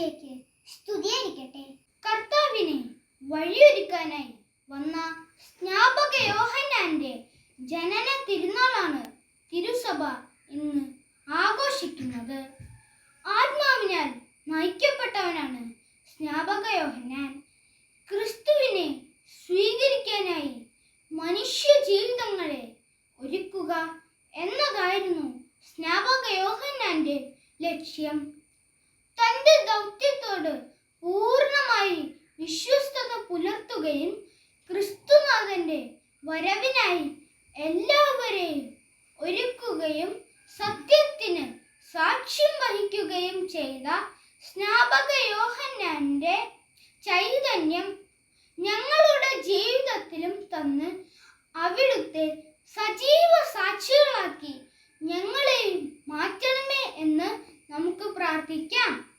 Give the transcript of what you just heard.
ഈശോയ്ക്ക് സ്തുതിയായിരിക്കട്ടെ. കർത്താവിനെ വഴിയൊരുക്കാനായി വന്ന സ്നാപക യോഹന്നാന്റെ ജനന തിരുനാളാണ് തിരുസഭ ഇന്ന് ആഘോഷിക്കുന്നത്. ആത്മാവിനാൽ നയിക്കപ്പെട്ടവനാണ് സ്നാപക യോഹന്നാൻ. ക്രിസ്തുവിനെ സ്വീകരിക്കാനായി മനുഷ്യ ജീവിതങ്ങളെ ഒരുക്കുക എന്നതായിരുന്നു സ്നാപക യോഹന്നാന്റെ ലക്ഷ്യം. വിശ്വസ്തത പുലർത്തുകയും ക്രിസ്തുനാഥന്റെ വരവിനായി എല്ലാവരെയും ഒരുക്കുകയും സത്യത്തിന് സാക്ഷ്യം വഹിക്കുകയും ചെയ്ത സ്നാപക ചൈതന്യം ഞങ്ങളുടെ ജീവിതത്തിലും തന്ന് അവിടുത്തെ സജീവ സാക്ഷികളാക്കി ഞങ്ങളെയും മാറ്റണമേ എന്ന് നമുക്ക് പ്രാർത്ഥിക്കാം.